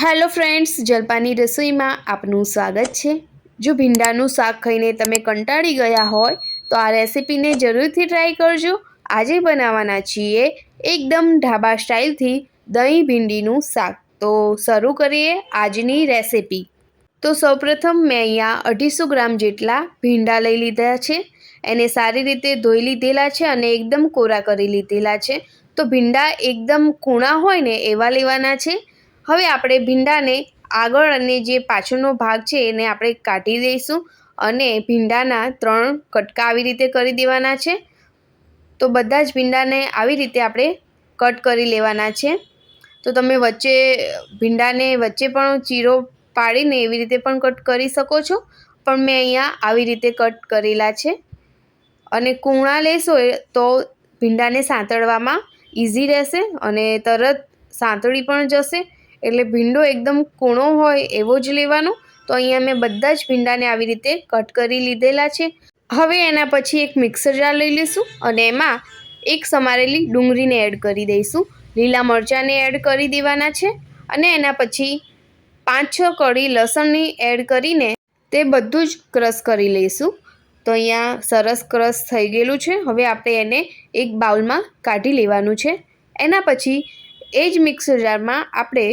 Hello friends, જલપાની રસોઈમાં આપનું સ્વાગત છે. જો ભીંડાનું શાક ખાઈને તમે કંટાળી ગયા હોય, તો આ રેસીપીને જરૂરથી ટ્રાય કરજો. આજે બનાવવાના છીએ એકદમ ઢાબા સ્ટાઇલથી દહીં ભીંડીનું શાક. તો શરૂ કરીએ આજની રેસીપી. તો સૌપ્રથમ મેં અહીંયા અઢીસો ગ્રામ જેટલા ભીંડા લઈ લીધા છે. એને સારી રીતે ધોઈ લીધેલા છે અને એકદમ કોરા કરી લીધેલા છે. તો ભીંડા એકદમ કૂણા હોય ને એવા લેવાના છે. હવે આપણે ભીંડાને આગળ અને જે પાછળનો ભાગ છે એને આપણે કાઢી દઈશું અને ભીંડાના ત્રણ કટકા આવી રીતે કરી દેવાના છે. તો બધા જ ભીંડાને આવી રીતે આપણે કટ કરી લેવાના છે. તો તમે વચ્ચે ભીંડાને વચ્ચે પણ ચીરો પાડીને એવી રીતે પણ કટ કરી શકો છો. પણ મેં અહીંયા આવી રીતે કટ કરેલા છે. અને કૂણા લેશો તો ભીંડાને સાંતળવામાં ઇઝી રહેશે અને તરત સાંતળી પણ જશે. એટલે ભીંડો એકદમ કૂણો હોય એવો જ લેવાનો. તો અહીંયા મેં બધા જ ભીંડાને આવી રીતે કટ કરી લીધેલા છે. હવે એના પછી એક મિક્સર જાર લઈ લઈશું અને એમાં એક સમારેલી ડુંગળીને એડ કરી દઈશું. લીલા મરચાંને એડ કરી દેવાના છે અને એના પછી પાંચ છ કળી લસણની એડ કરીને તે બધું જ ક્રશ કરી લઈશું. તો અહીંયા સરસ ક્રશ થઈ ગયેલું છે. હવે આપણે એને એક બાઉલમાં કાઢી લેવાનું છે. એના પછી એ જ મિક્સર જારમાં આપણે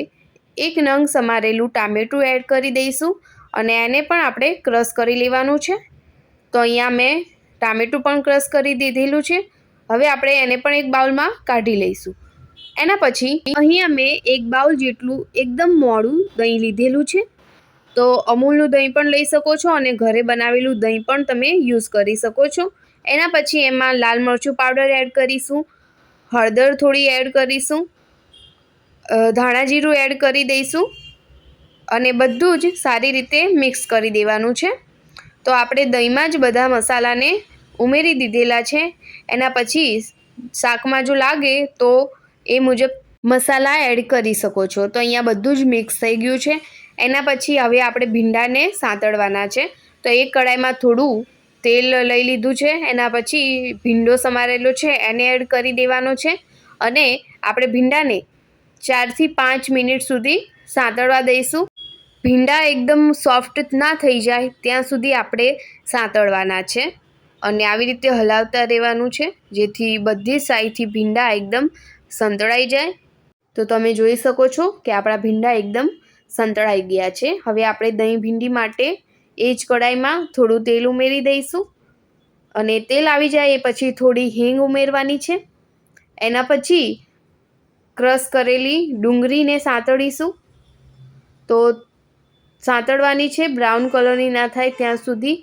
એક નંગ સમારેલું ટામેટું એડ કરી દઈશું અને એને પણ આપણે ક્રશ કરી લેવાનું છે. તો અહીંયા મેં ટામેટું પણ ક્રશ કરી દીધેલું છે. હવે આપણે એને પણ એક બાઉલમાં કાઢી લઈશું. એના પછી અહીંયા મેં એક બાઉલ જેટલું એકદમ મોડું દહીં લીધેલું છે. તો અમૂલનું દહીં પણ લઈ શકો છો અને ઘરે બનાવેલું દહીં પણ તમે યુઝ કરી શકો છો. એના પછી એમાં લાલ મરચું પાવડર એડ કરીશું. હળદર થોડી એડ કરીશું. ધાણા જીરું એડ કરી દઈશું અને બધું જ સારી રીતે મિક્સ કરી દેવાનું છે. તો આપણે દહીંમાં જ બધા મસાલાને ઉમેરી દીધેલા છે. એના પછી શાકમાં જો લાગે તો એ મુજબ મસાલા એડ કરી શકો છો. તો અહીંયા બધું જ મિક્સ થઈ ગયું છે. એના પછી હવે આપણે ભીંડાને સાંતળવાના છે. તો એક કડાઈમાં થોડું તેલ લઈ લીધું છે. એના પછી ભીંડો સમારેલો છે. એને એડ કરી દેવાનો છે. અને આપણે ભીંડાને ચારથી પાંચ મિનિટ સુધી સાંતળવા દઈશું. ભીંડા એકદમ સોફ્ટ ના થઈ જાય ત્યાં સુધી આપણે સાંતળવાના છે. અને આવી રીતે હલાવતા રહેવાનું છે, જેથી બધી સાઈડથી ભીંડા એકદમ સંતળાઈ જાય. તો તમે જોઈ શકો છો કે આપણા ભીંડા એકદમ સંતળાઈ ગયા છે. હવે આપણે દહીં ભીંડી માટે એ જ કડાઈમાં થોડું તેલ ઉમેરી દઈશું. અને તેલ આવી જાય એ પછી થોડી હિંગ ઉમેરવાની છે. એના પછી ક્રશ કરેલી ડુંગળીને સાંતળીશું. તો સાંતળવાની છે, બ્રાઉન કલરની ના થાય ત્યાં સુધી.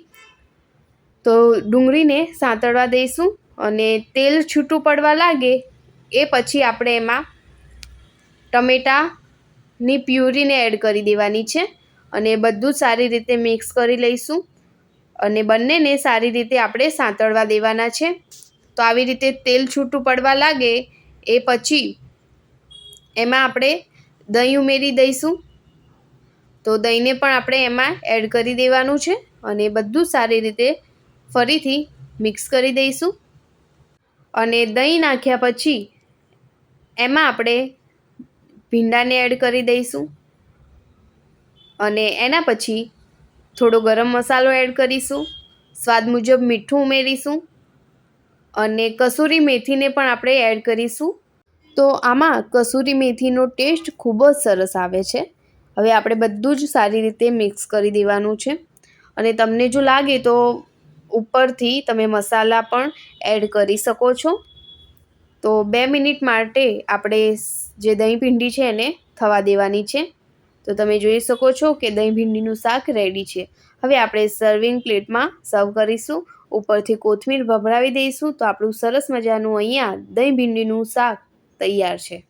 તો ડુંગળીને સાંતળવા દઈશું અને તેલ છૂટું પડવા લાગે એ પછી આપણે એમાં ટમેટાની પ્યુરીને એડ કરી દેવાની છે અને બધું સારી રીતે મિક્સ કરી લઈશું અને બંનેને સારી રીતે આપણે સાંતળવા દેવાના છે. તો આવી રીતે તેલ છૂટું પડવા લાગે એ પછી એમાં આપણે દહીં ઉમેરી દઈશું. તો દહીંને પણ આપણે એમાં એડ કરી દેવાનું છે અને બધું સારી રીતે ફરીથી મિક્સ કરી દઈશું. અને દહીં નાખ્યા પછી એમાં આપણે ભીંડાને એડ કરી દઈશું. અને એના પછી થોડો ગરમ મસાલો એડ કરીશું. સ્વાદ મુજબ મીઠું ઉમેરીશું. અને કસૂરી મેથીને પણ આપણે એડ કરીશું. તો આમાં કસૂરી મેથીનો ટેસ્ટ ખૂબ જ સરસ આવે છે. હવે આપણે બધું જ સારી રીતે મિક્સ કરી દેવાનું છે. અને તમને જો લાગે તો ઉપરથી તમે મસાલા પણ એડ કરી શકો છો. તો બે મિનિટ માટે આપણે જે દહીં ભીંડી છે એને થવા દેવાની છે. તો તમે જોઈ શકો છો કે દહીં ભીંડીનું શાક રેડી છે. હવે આપણે સર્વિંગ પ્લેટમાં સર્વ કરીશું. ઉપરથી કોથમીર ભભરાવી દઈશું તો આપણું સરસ મજાનું અહીંયા દહીં ભીંડીનું શાક તૈયાર છે.